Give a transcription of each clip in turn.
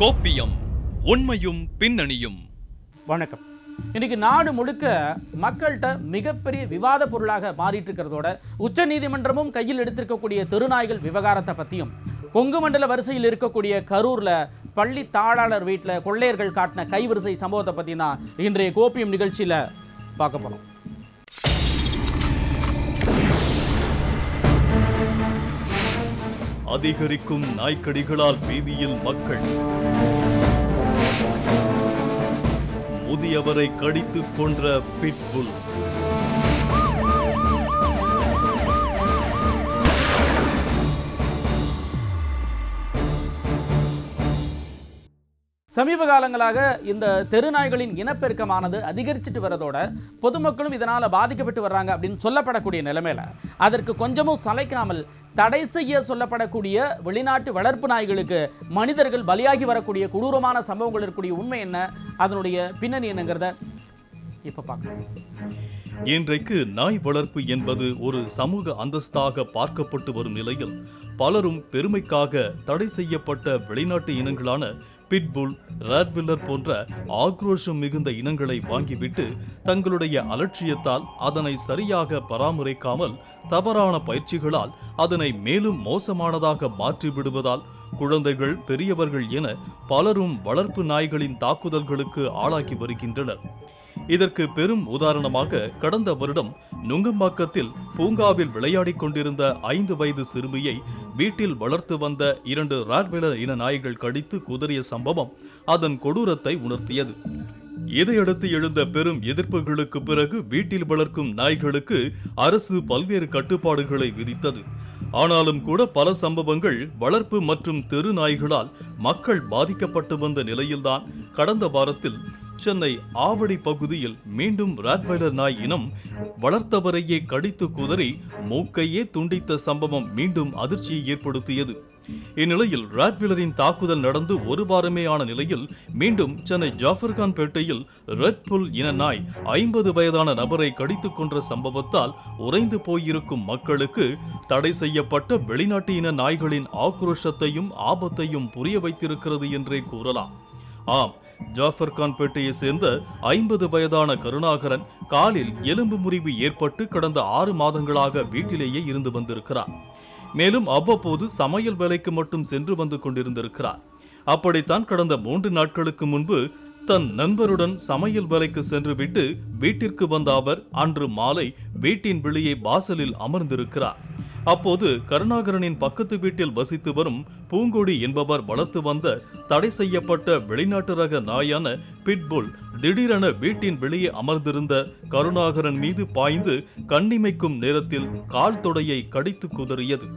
கோப்பியம் உண்மையும் பின்னணியும். வணக்கம். இன்னைக்கு நாடு முழுக்க மக்கள்கிட்ட மிகப்பெரிய விவாத பொருளாக மாறிட்டு இருக்கிறதோட உச்ச நீதிமன்றமும் கையில் எடுத்திருக்கக்கூடிய தெருநாய்கள் விவகாரத்தை பற்றியும் கொங்கு மண்டல வரிசையில் இருக்கக்கூடிய கரூர்ல பள்ளி தாளாளர் வீட்டில் கொள்ளையர்கள் காட்டின கைவரிசை சம்பவத்தை பற்றி தான் இன்றைய கோப்பியம் நிகழ்ச்சியில் பார்க்க போகிறோம் அதிகரிக்கும் நாய்க்கடிகளால் பீதியில் மக்கள். முதியவரை கடித்து கொன்ற பிட்புல். சமீப காலங்களாக இந்த தெருநாய்களின் இனப்பெருக்கமானது அதிகரிச்சுட்டு வரதோட பொதுமக்களும் இதனால் பாதிக்கப்பட்டு வர்றாங்க அப்படின்னு சொல்லப்படக்கூடிய நிலைமையில அதற்கு கொஞ்சமும் சளைக்காமல் தடை செய்ய சொல்லப்படக்கூடிய வெளிநாட்டு வளர்ப்பு நாய்களுக்கு மனிதர்கள் பலியாகி வரக்கூடிய கொடூரமான சம்பவங்கள் இருக்கக்கூடிய உண்மை என்ன? அதனுடைய பின்னணி என்னங்கிறத இப்போ பார்க்கலாம். இன்றைக்கு நாய் வளர்ப்பு என்பது ஒரு சமூக அந்தஸ்தாக பார்க்கப்பட்டு வரும் நிலையில் பலரும் பெருமைக்காக தடை செய்யப்பட்ட வெளிநாட்டு இனங்களான பிட்புல் ராட்வில்லர் போன்ற ஆக்ரோஷம் மிகுந்த இனங்களை வாங்கிவிட்டு தங்களுடைய அலட்சியத்தால் அதனை சரியாக பராமரிக்காமல் தவறான பயிற்சிகளால் அதனை மேலும் மோசமானதாக மாற்றி விடுவதால் குழந்தைகள் பெரியவர்கள் என பலரும் வளர்ப்பு நாய்களின் தாக்குதல்களுக்கு ஆளாகி வருகின்றனர். இதற்கு பெரும் உதாரணமாக கடந்த வருடம் நுங்கம்பாக்கத்தில் பூங்காவில் விளையாடிக் கொண்டிருந்த ஐந்து வயது சிறுமியை வீட்டில் வளர்த்து வந்த இரண்டு ராட்வெலர் இன நாய்கள் கடித்து குதறிய சம்பவம் அதன் கொடூரத்தை உணர்த்தியது. இதையடுத்து எழுந்த பெரும் எதிர்ப்புகளுக்கு பிறகு வீட்டில் வளர்க்கும் நாய்களுக்கு அரசு பல்வேறு கட்டுப்பாடுகளை விதித்தது. ஆனாலும் கூட பல சம்பவங்கள் வளர்ப்பு மற்றும் தெரு நாய்களால் மக்கள் பாதிக்கப்பட்டு வந்த நிலையில்தான் கடந்த வாரத்தில் சென்னை ஆவடி பகுதியில் மீண்டும் ராட்வைலர் நாய் இனம் வளர்த்தவரையே கடித்து குதறி மூக்கையே துண்டித்த சம்பவம் மீண்டும் அதிர்ச்சியை ஏற்படுத்தியது. இந்நிலையில் ராட்விலரின் தாக்குதல் நடந்து ஒரு வாரமே ஆன நிலையில் மீண்டும் சென்னை ஜாஃபர்கான் பேட்டையில் ரெட் புல் இன நாய் ஐம்பது வயதான நபரை கடித்துக் கொன்ற சம்பவத்தால் உறைந்து போயிருக்கும் மக்களுக்கு தடை செய்யப்பட்ட வெளிநாட்டு இன நாய்களின் ஆக்ரோஷத்தையும் ஆபத்தையும் புரிய வைத்திருக்கிறது என்றே கூறலாம். ஆம் ஜாஃபர்கான் பேட்டையை சேர்ந்த ஐம்பது வயதான கருணாகரன் காலில் எலும்பு முறிவு ஏற்பட்டு கடந்த ஆறு மாதங்களாக வீட்டிலேயே இருந்து வந்திருக்கிறார். மேலும் அவ்வப்போது சமையல் வேலைக்கு மட்டும் சென்று வந்து கொண்டிருந்திருக்கிறார். அப்படித்தான் கடந்த மூன்று நாட்களுக்கு முன்பு தன் நண்பருடன் சமையல் வேலைக்கு சென்றுவிட்டு வீட்டிற்கு வந்த அவர் அன்று மாலை வீட்டின் வெளியே வாசலில் அமர்ந்திருக்கிறார். அப்போது கருணாகரனின் பக்கத்து வீட்டில் வசித்து வரும் பூங்கொடி என்பவர் வளர்த்து வந்த தடை செய்யப்பட்ட வெளிநாட்டு ரக நாயான பிட்புல் திடீரென வீட்டின் வெளியே அமர்ந்திருந்த கருணாகரன் மீது பாய்ந்து கண்ணிமைக்கும் நேரத்தில் கால் தொடையை கடித்து குதறியது.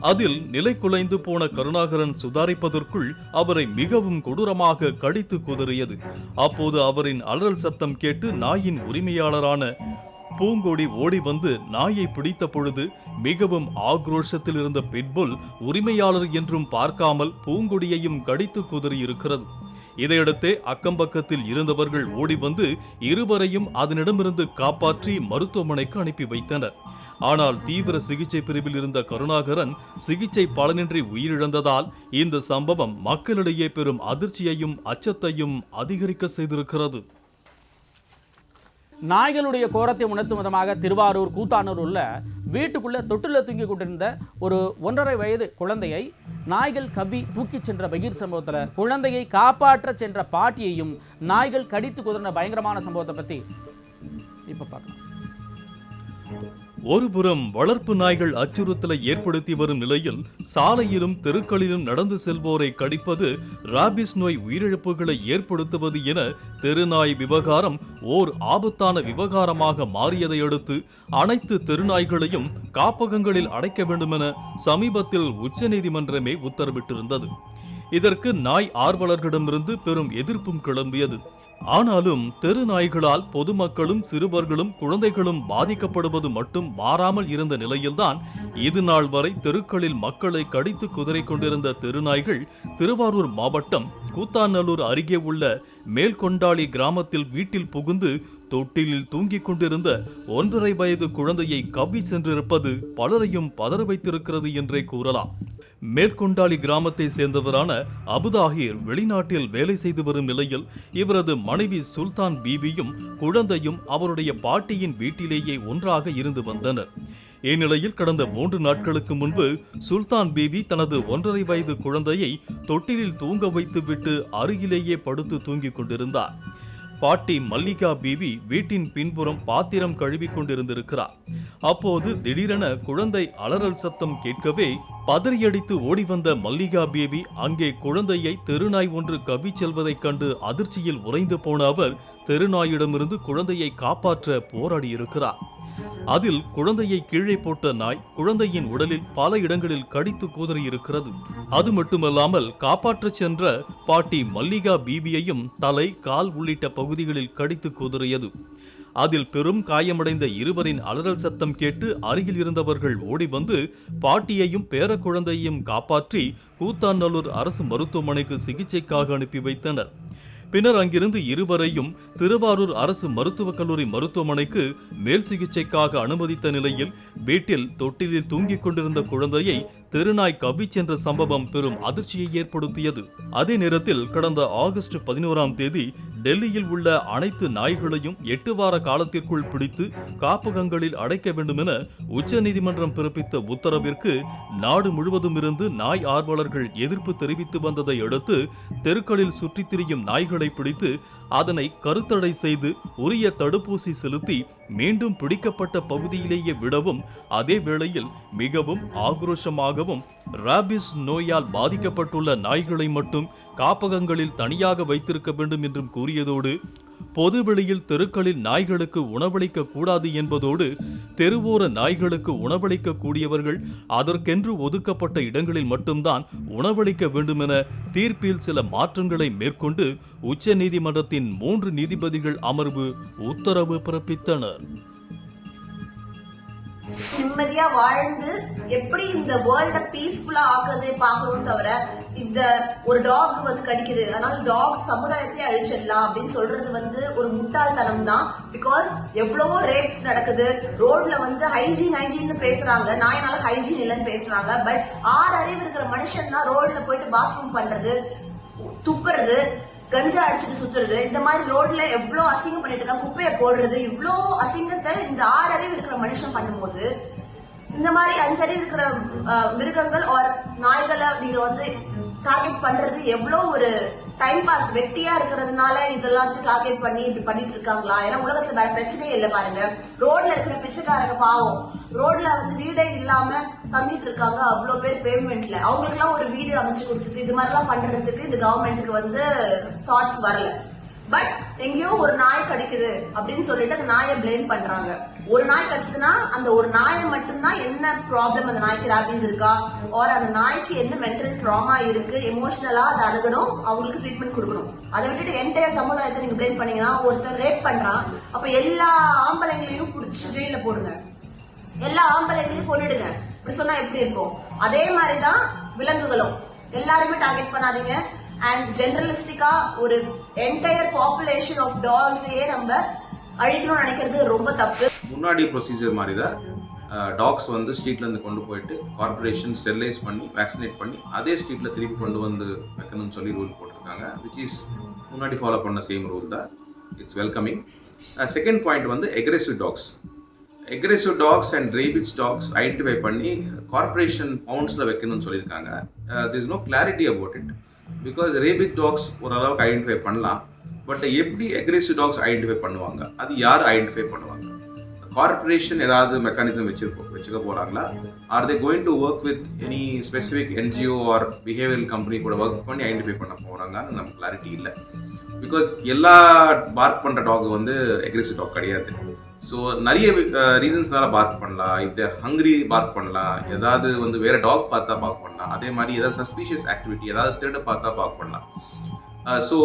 அதில் நிலை குலைந்து போன கருணாகரன் சுதாரிப்பதற்குள் அவரை மிகவும் கொடூரமாக கடித்து குதறியது. அப்போது அவரின் அலறல் சத்தம் கேட்டு நாயின் உரிமையாளரான பூங்கொடி ஓடி வந்து நாயை பிடித்த பொழுது மிகவும் ஆக்ரோஷத்தில் இருந்த பிட்புல் உரிமையாளர் என்றும் பார்க்காமல் பூங்கொடியையும் கடித்து குதறி இருக்கிறது இதையடுத்தே அக்கம்பக்கத்தில் இருந்தவர்கள் ஓடி வந்து இருவரையும் அதனிடமிருந்து காப்பாற்றி மருத்துவமனைக்கு அனுப்பி வைத்தனர். ஆனால் தீவிர சிகிச்சை பிரிவில் இருந்த கருணாகரன் சிகிச்சை பலனின்றி உயிரிழந்ததால் இந்த சம்பவம் மக்களிடையே பெரும் அதிர்ச்சியையும் அச்சத்தையும் அதிகரிக்க செய்திருக்கிறது. நாய்களுடைய கோரத்தை உணர்த்தும் விதமாக திருவாரூர் கூத்தானூர் உள்ள வீட்டுக்குள்ளே தொட்டில் தூங்கி கொண்டிருந்த ஒரு ஒன்றரை வயது குழந்தையை நாய்கள் கவி தூக்கிச் சென்ற பகீர் சம்பவத்தில் குழந்தையை காப்பாற்ற சென்ற பாட்டியையும் நாய்கள் கடித்து குதிர்ன பயங்கரமான சம்பவத்தை பற்றி இப்போ பார்க்கலாம். ஒருபுறம் வளர்ப்பு நாய்கள் அச்சுறுத்தலை ஏற்படுத்தி வரும் நிலையில் சாலையிலும் தெருக்களிலும் நடந்து செல்வோரை கடிப்பது ராபிஸ் நோய் உயிரிழப்புகளை ஏற்படுத்துவது என தெருநாய் விவகாரம் ஓர் ஆபத்தான விவகாரமாக மாறியதை அடுத்து அனைத்து தெருநாய்களையும் காப்பகங்களில் அடைக்க வேண்டுமென சமீபத்தில் உச்சநீதிமன்றமே உத்தரவிட்டிருந்தது. இதற்கு நாய் ஆர்வலர்களிடமிருந்து பெரும் எதிர்ப்பும் கிளம்பியது. ஆனாலும் தெரு நாய்களால் பொதுமக்களும் சிறுவர்களும் குழந்தைகளும் பாதிக்கப்படுவது மட்டும் மாறாமல் இருந்த நிலையில்தான் இது நாள் வரை தெருக்களில் மக்களை கடித்து குதிரை கொண்டிருந்த தெருநாய்கள் திருவாரூர் மாவட்டம் கூத்தாநல்லூர் அருகே உள்ள மேல்கொண்டாளி கிராமத்தில் வீட்டில் புகுந்து தொட்டிலில் தூங்கிக் கொண்டிருந்த ஒன்றரை வயது குழந்தையை கவ்வி சென்றிருப்பது பலரையும் பதற வைத்திருக்கிறது என்றே கூறலாம். மேற்கொண்டாளி கிராமத்தை சேர்ந்தவரான அபுதாகிர் வெளிநாட்டில் வேலை செய்து வரும் நிலையில் இவரது மனைவி சுல்தான் பீபியும் குழந்தையும் அவருடைய பாட்டியின் வீட்டிலேயே ஒன்றாக இருந்து வந்தனர். இந்நிலையில் கடந்த மூன்று நாட்களுக்கு முன்பு சுல்தான் பீபி தனது ஒன்றரை வயது குழந்தையை தொட்டிலில் தூங்க வைத்துவிட்டு அருகிலேயே படுத்து தூங்கிக் கொண்டிருந்தார். பாட்டி மல்லிகா பீவி வீட்டின் பின்புறம் பாத்திரம் கழுவிக் கொண்டிருந்திருக்கிறார். அப்போது திடீரென குழந்தை அலறல் சத்தம் கேட்கவே பதறியடித்து ஓடி வந்த மல்லிகா பீவி அங்கே குழந்தையை தெருநாய் ஒன்று கவிச் செல்வதைக் கண்டு அதிர்ச்சியில் உறைந்து போன அவர் தெருநாயிடமிருந்து குழந்தையை காப்பாற்ற போராடியிருக்கிறார். அதில் குழந்தையை கீழே போட்ட நாய் குழந்தையின் உடலில் பல இடங்களில் கடித்து கூதறியிருக்கிறது. அது மட்டுமல்லாமல் காப்பாற்றச் சென்ற பாட்டி மல்லிகா பீபியையும் தலை கால் உள்ளிட்ட பகுதிகளில் கடித்து கூதறியது. அதில் பெரும் காயமடைந்த இருவரின் அலறல் சத்தம் கேட்டு அருகில் இருந்தவர்கள் ஓடி வந்து பாட்டியையும் பேரக்குழந்தையையும் காப்பாற்றி கூத்தாநல்லூர் அரசு மருத்துவமனைக்கு சிகிச்சைக்காக அனுப்பி வைத்தனர். பின்னர் அங்கிருந்து இருவரையும் திருவாரூர் அரசு மருத்துவக் கல்லூரி மருத்துவமனைக்கு மேல் சிகிச்சைக்காக அனுமதித்த நிலையில் வீட்டில் தொட்டிலில் தூங்கிக் கொண்டிருந்த குழந்தையை திருநாய் கவ்விச் சென்ற சம்பவம் பெரும் அதிர்ச்சியை ஏற்படுத்தியது. அதே நேரத்தில் கடந்த ஆகஸ்ட் பதினோராம் தேதி டெல்லியில் உள்ள அனைத்து நாய்களையும் எட்டு வார காலத்திற்குள் பிடித்து காப்பகங்களில் அடைக்க வேண்டும் என உச்சநீதிமன்றம் பிறப்பித்த உத்தரவிற்கு நாடு முழுவதும் இருந்து நாய் ஆர்வலர்கள் எதிர்ப்பு தெரிவித்து வந்ததை அடுத்து தெருக்களில் சுற்றித் திரியும் நாய்களை பிடித்து அதனை கருத்தடை செய்து உரிய தடுப்பூசி செலுத்தி மீண்டும் பிடிக்கப்பட்ட பகுதியிலேயே விடவும் அதே வேளையில் மிகவும் ஆக்ரோஷமாகவும் ராபிஸ் நோயால் பாதிக்கப்பட்டுள்ள நாய்களை மட்டும் காப்பகங்களில் தனியாக வைத்திருக்க வேண்டும் என்றும் கூறியதோடு பொதுவெளியில் தெருக்களில் நாய்களுக்கு உணவளிக்க கூடாது என்பதோடு தெருவோர நாய்களுக்கு உணவளிக்க கூடியவர்கள் அதற்கென்று ஒதுக்கப்பட்ட இடங்களில் மட்டும்தான் உணவளிக்க வேண்டுமென தீர்ப்பில் சில மாற்றங்களை மேற்கொண்டு உச்சநீதிமன்றத்தின் மூன்று நீதிபதிகள் அமர்வு உத்தரவு பிறப்பித்தனர். நிம்மதியா வாழ்ந்து எப்படி இந்த வேர்ல்ட பீஸ்ஃபுல்லா ஆக்குறதே பாக்கணும் தவிர இந்த ஒரு டாக் வந்து கடிக்குது. அதனால டாக் சமுதாயத்தை அழிச்சிடலாம் அப்படின்னு சொல்றது வந்து ஒரு முட்டாள்தனம் தான் பிகாஸ் எவ்வளவோ ரேப்ஸ் நடக்குது. ரோட்ல வந்து ஹைஜீன் ஹைஜீன் பேசுறாங்க. நாயனால ஹைஜீன் இல்லைன்னு பேசுறாங்க. பட் ஆறு அறிவு இருக்கிற மனுஷன் தான் ரோட்ல போயிட்டு பாத்ரூம் பண்றது துப்புறது. கஞ்சா அடிச்சுட்டு சுத்துறது இந்த மாதிரி ரோட்ல எவ்வளவு அசிங்கம் பண்ணிட்டு இருக்கா குப்பையை போடுறது இவ்வளோ அசிங்கத்தை இந்த ஆறு அறிவு இருக்கிற மனுஷன் பண்ணும்போது இந்த மாதிரி அஞ்சறிவு இருக்கிற மிருகங்கள் ஆர் நாய்களை நீங்க வந்து டார்கெட் பண்றது எவ்வளவு ஒரு டைம் பாஸ் வெட்டியா இருக்கிறதுனால இதெல்லாம் டார்கெட் பண்ணி இப்படி பண்ணிட்டு இருக்காங்களா? ஏன்னா உலகத்துல வேற பிரச்சனையே இல்லை பாருங்க. ரோட்ல இருக்கிற பிச்சைக்காரங்க பாவம். ரோட்ல வந்து வீடே இல்லாம தங்கிட்டு இருக்காங்க. அவ்வளவு பேர் பேமெண்ட்ல அவங்களுக்கு எல்லாம் ஒரு வீடு அமைச்சு கொடுத்துட்டு இது மாதிரி எல்லாம் பண்றதுக்கு இந்த கவர்மெண்ட்டுக்கு வந்து தாட்ஸ் வரல. பட் எங்கேயோ ஒரு நாய் கடிக்குது அப்படின்னு சொல்லிட்டு அந்த நாயை பிளேம் பண்றாங்க. ஒரு நாய் கடிச்சதுன்னா அந்த ஒரு நாயை மட்டும்தான் என்ன ப்ராப்ளம் அந்த நாய்க்கு ராபீஸ் இருக்கா? ஆர் அந்த நாய்க்கு என்ன மென்டல் ட்ராமா இருக்கு? எமோஷனலா அதை அணுகணும் அவங்களுக்கு ட்ரீட்மெண்ட் கொடுக்கணும். அதை விட்டுட்டு என்டையர் சமுதாயத்தை நீங்க பிளேம் பண்ணீங்கன்னா ஒருத்தர் ரேப் பண்றான் அப்ப எல்லா ஆம்பளைங்களையும் புடிச்சு ஜெயில போடுங்க. எல்லா ஆம்பளைங்களையும் கொண்டுடுங்க இப்படி சொன்னா எப்படி இருக்கும்? அதே மாதிரிதான் விலங்குகளும். எல்லாருமே டார்கெட் பண்ணாதீங்க. அண்ட் ஜெனரலிஸ்டிக்கா ஒரு என்டையர் பாப்புலேஷன் ஆஃப் டாக்ஸையே நம்ம அழிக்கணும்னு நினைக்கிறது ரொம்ப தப்பு. முன்னாடி ப்ரொசீஜர் மாதிரி தான் டாக்ஸ் வந்து ஸ்ட்ரீட்லேருந்து கொண்டு போயிட்டு கார்பரேஷன் ஸ்டெர்லைஸ் பண்ணி வேக்சினேட் பண்ணி அதே ஸ்ட்ரீட்டில் திருப்பி கொண்டு வந்து வைக்கணும்னு சொல்லி ரூல் போட்டிருக்காங்க விச் இஸ் முன்னாடி ஃபாலோ பண்ண சேம் ரூல் தான். இட்ஸ் வெல்கமிங் செகண்ட் பாயிண்ட் வந்து aggressive dogs aggressive dogs and rabid dogs identify பண்ணி கார்ப்பரேஷன் பவுண்ட்ஸில் வைக்கணும்னு சொல்லியிருக்காங்க. This is no clarity about it because rabid dogs ஓரளவுக்கு ஐடென்டிஃபை பண்ணலாம். பட் எப்படி அக்ரெசிவ் டாக்ஸ் ஐடென்டிஃபை பண்ணுவாங்க? அது யார் ஐடென்டிஃபை பண்ணுவாங்க? கார்பரேஷன் ஏதாவது மெக்கானிசம் வச்சிருக்கோம் வச்சுக்க போகிறாங்களா are they going to work with any specific NGO or behavioural company கூட ஒர்க் பண்ணி ஐடென்டிஃபை பண்ண போகிறாங்க நமக்கு கிளாரிட்டி இல்லை. பிகாஸ் எல்லா பார்க் பண்ணுற டாக் வந்து அக்ரெசிவ் டாக் கிடையாது. ஸோ நிறைய ரீசன்ஸ்னால பார்க் பண்ணலாம். இஃப் தேர் பார்க் பண்ணலாம். ஏதாவது வந்து வேறு டாக் பார்த்தா பார்க் பண்ணலாம். அதே மாதிரி ஏதாவது சஸ்பீஷியஸ் ஆக்டிவிட்டி ஏதாவது திருட பார்த்தா பார்க் பண்ணலாம். ஸோ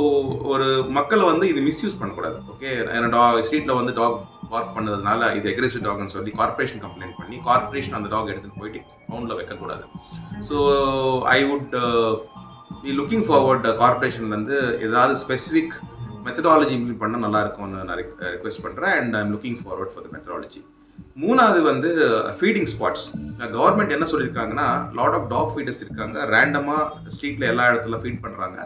ஒரு மக்களை வந்து இது மிஸ்யூஸ் பண்ணக்கூடாது. ஓகே டா ஸ்ட்ரீட்டில் வந்து டாக் பார்க் பண்ணதுனால இது எக்ரெசிவ் டாக்னு சொல்லி கார்ப்பரேஷன் கம்ப்ளைண்ட் பண்ணி கார்ப்பரேஷன் அந்த டாக் எடுத்துகிட்டு போயிட்டு டவுனில் வைக்கக்கூடாது. So I would be looking forward கார்ப்பரேஷன்லேருந்து ஏதாவது ஸ்பெசிஃபிக் மெத்தடாலஜி இம்ப்ளிமெண்ட் பண்ணால் நல்லா இருக்கும்னு நான் ரிக்வெஸ்ட் பண்ணுறேன் and I'm looking forward for the methodology மூணாவது வந்து ஃபீடிங் ஸ்பாட்ஸ் கவர்மெண்ட் என்ன சொல்லியிருக்காங்கன்னா லாட் ஆஃப் டாக் ஃபீடர்ஸ் இருக்காங்க. ரேண்டமாக ஸ்ட்ரீட்டில் எல்லா இடத்துல ஃபீட் பண்ணுறாங்க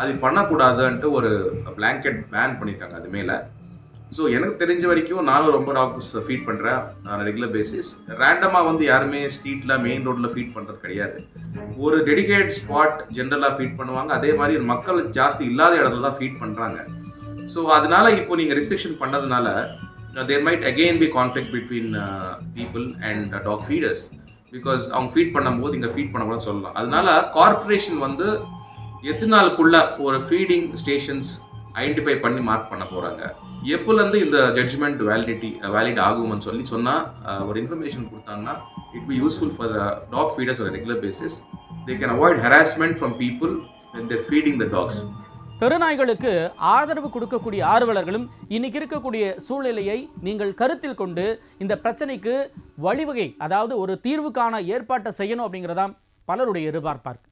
அது பண்ணக்கூடாதுன்ட்டு ஒரு பிளாங்கெட் பேன் பண்ணியிருக்காங்க அது மேலே. ஸோ எனக்கு தெரிஞ்ச வரைக்கும் நானும் ரொம்ப டாக்டர்ஸ் ஃபீட் பண்ணுறேன் நான் ரெகுலர் பேசிஸ் ரேண்டமாக வந்து யாருமே ஸ்ட்ரீட்டில் மெயின் ரோட்டில் ஃபீட் பண்ணுறது கிடையாது. ஒரு டெடிகேட் ஸ்பாட் ஜென்ரலாக ஃபீட் பண்ணுவாங்க. அதே மாதிரி மக்கள் ஜாஸ்தி இல்லாத இடத்துல தான் ஃபீட் பண்ணுறாங்க ஸோ அதனால இப்போ நீங்கள் ரெஸ்ட்ரிக்ஷன் பண்ணதுனால there might again be conflict between people and dog feeders because அவங்க ஃபீட் பண்ணும்போது இங்கே ஃபீட் பண்ணக்கூடாது சொல்லலாம். அதனால கார்ப்பரேஷன் வந்து எத்தனை நாளுக்குள்ள ஒரு ஃபீடிங் ஸ்டேஷன்ஸ் ஐடென்டிஃபை பண்ணி மார்க் பண்ண போகிறாங்க எப்போலேருந்து இந்த ஜட்ஜ்மெண்ட் வேலிடிட்டி வேலிட் ஆகும்னு சொல்லி சொன்னால் uh, ஒரு இன்ஃபர்மேஷன் கொடுத்தாங்கன்னா it be useful for dog feeders ஒரு regular basis they can avoid harassment from people when they're feeding the dogs தெருநாய்களுக்கு ஆதரவு கொடுக்கக்கூடிய ஆர்வலர்களும் இன்னைக்கு இருக்கக்கூடிய சூழ்நிலையை நீங்கள் கருத்தில் கொண்டு இந்த பிரச்சனைக்கு வழிவகை அதாவது ஒரு தீர்வுக்கான ஏற்பாட்டை செய்யணும் அப்படிங்கிறதாம் பலருடைய எதிர்பார்ப்பார்கள்